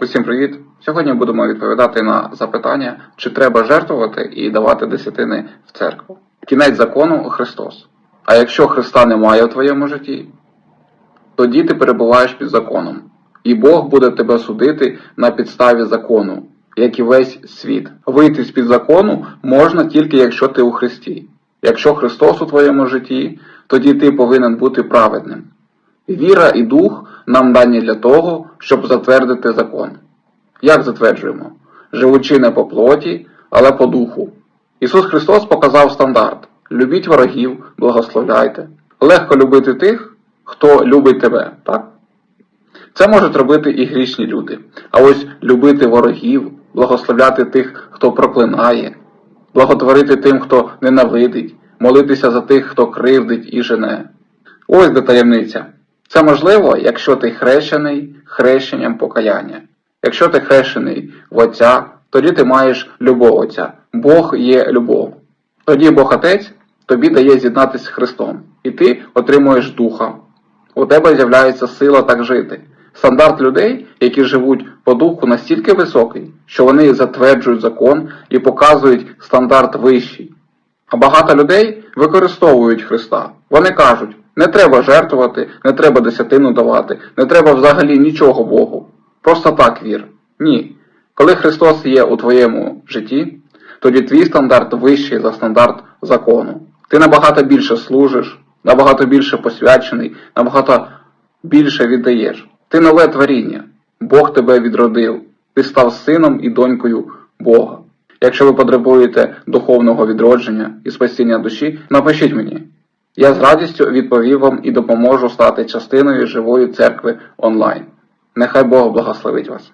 Усім привіт! Сьогодні будемо відповідати на запитання, чи треба жертвувати і давати десятини в церкву. Кінець закону Христос. А якщо Христа немає у твоєму житті, тоді ти перебуваєш під законом, і Бог буде тебе судити на підставі закону, як і весь світ. Вийти з під закону можна тільки якщо ти у Христі. Якщо Христос у твоєму житті, тоді ти повинен бути праведним. Віра і дух нам дані для того, щоб затвердити закон. Як затверджуємо? Живучи не по плоті, але по духу. Ісус Христос показав стандарт: любіть ворогів, благословляйте. Легко любити тих, хто любить тебе, так? Це можуть робити і грішні люди. А ось любити ворогів, благословляти тих, хто проклинає, благотворити тим, хто ненавидить, молитися за тих, хто кривдить і жене. Ось де таємниця. Це можливо, якщо ти хрещений хрещенням покаяння. Якщо ти хрещений в Отця, тоді ти маєш любов Отця. Бог є любов. Тоді Бог Отець тобі дає з'єднатися з Христом, і ти отримуєш Духа. У тебе з'являється сила так жити. Стандарт людей, які живуть по духу, настільки високий, що вони затверджують закон і показують стандарт вищий. А багато людей використовують Христа. Вони кажуть, не треба жертвувати, не треба десятину давати, не треба взагалі нічого Богу. Просто так вір. Ні. Коли Христос є у твоєму житті, тоді твій стандарт вищий за стандарт закону. Ти набагато більше служиш, набагато більше посвячений, набагато більше віддаєш. Ти нове творіння. Бог тебе відродив. Ти став сином і донькою Бога. Якщо ви потребуєте духовного відродження і спасіння душі, напишіть мені. Я з радістю відповів вам і допоможу стати частиною живої церкви онлайн. Нехай Бог благословить вас.